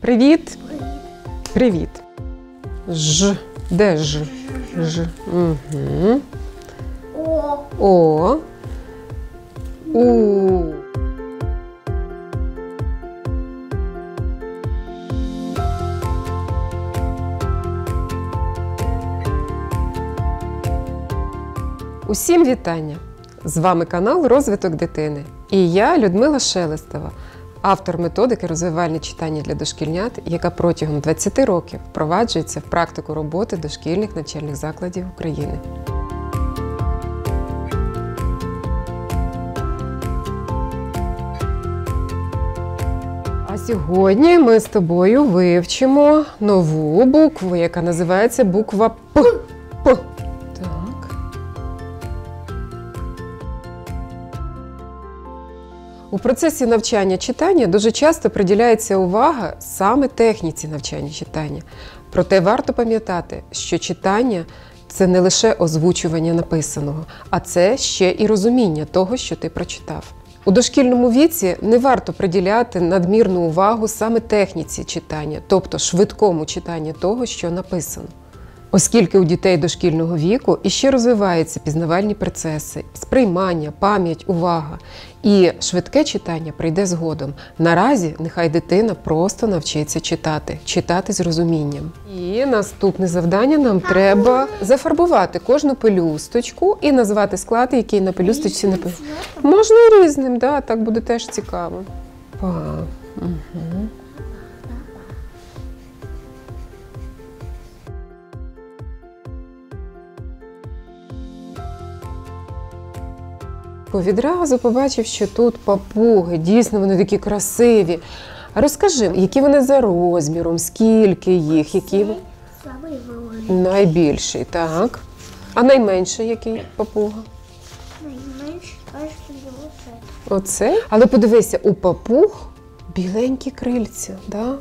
Привіт. Привіт. Ж. Де ж? Ж. Угу. О. У. Усім вітання! З вами канал Розвиток дитини. І я Людмила Шелестова, автор методики розвивальне читання для дошкільнят, яка протягом 20 років впроваджується в практику роботи дошкільних навчальних закладів України. Сьогодні ми з тобою вивчимо нову букву, яка називається буква П. П. У процесі навчання читання дуже часто приділяється увага саме техніці навчання читання. Проте варто пам'ятати, що читання це не лише озвучування написаного, а це ще і розуміння того, що ти прочитав. У дошкільному віці не варто приділяти надмірну увагу саме техніці читання, тобто швидкому читанню того, що написано. Оскільки у дітей дошкільного віку іще розвиваються пізнавальні процеси, сприймання, пам'ять, увага. І швидке читання прийде згодом. Наразі нехай дитина просто навчиться читати, читати з розумінням. І наступне завдання нам треба зафарбувати кожну пелюсточку і назвати склад, який на пелюсточці написано. Можна і різним, да, так буде теж цікаво. Па. Угу. Відразу побачив, що тут папуги, дійсно вони такі красиві. Розкажи, які вони за розміром, скільки їх, які Самий великий. найбільший, так. А найменший який папуга? Найменший, кажуть, його. Оце. Але подивися, у папуг біленькі крильця, да?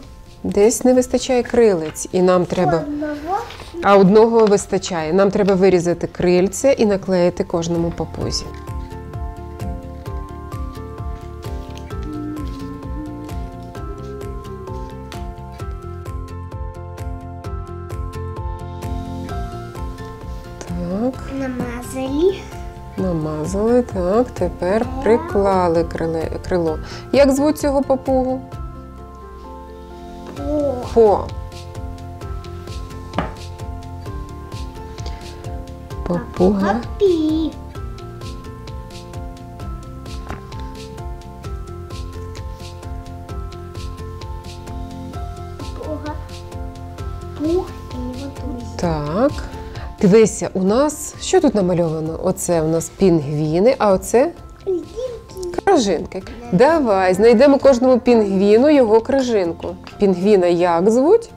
десь не вистачає крилець, і нам треба. Одного А одного вистачає. Нам треба вирізати крильця і наклеїти кожному папузі. Так, намазали. намазали. Так, тепер приклали крило. Як звуть цього папугу? О. По. Папуга. Папі. Пуга. Пух і друзі. Так. Дивися, у нас що тут намальовано? Оце у нас пінгвіни, а оце крижинки. Давай знайдемо кожному пінгвіну його крижинку. Пінгвіна як звуть?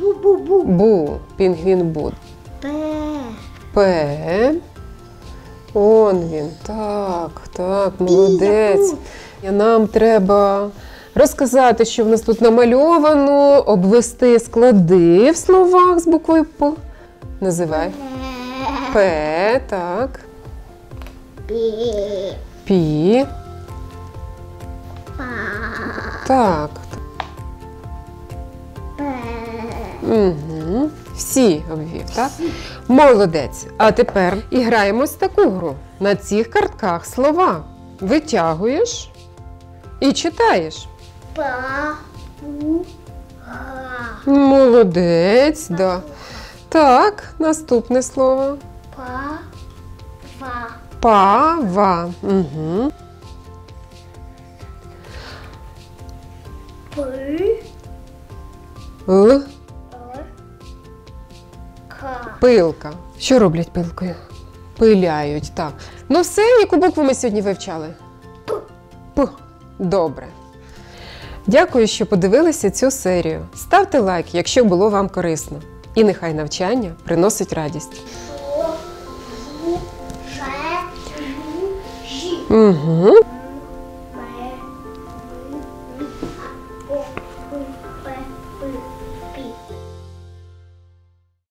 Бу-бу-бу. Бу. Пінгвін Бу. Пе. П. Он він. Так, так, молодець. Нам треба розказати, що в нас тут намальовано, обвести склади в словах з буквою П. Називай. П, так. Пі. Пі. Па. Так. Пе. Угу. Всі обвів, так? Молодець. А тепер і граємо з таку гру. На цих картках слова витягуєш і читаєш. Па. Молодець, да. Так, наступне слово. Па. Ва. Пава. Угу. Пи. Л. Пилка. Що роблять пилкою? Пиляють, так. Ну все, яку букву ми сьогодні вивчали? П. Добре. Дякую, що подивилися цю серію. Ставте лайк, якщо було вам корисно. І нехай навчання приносить радість. Угу.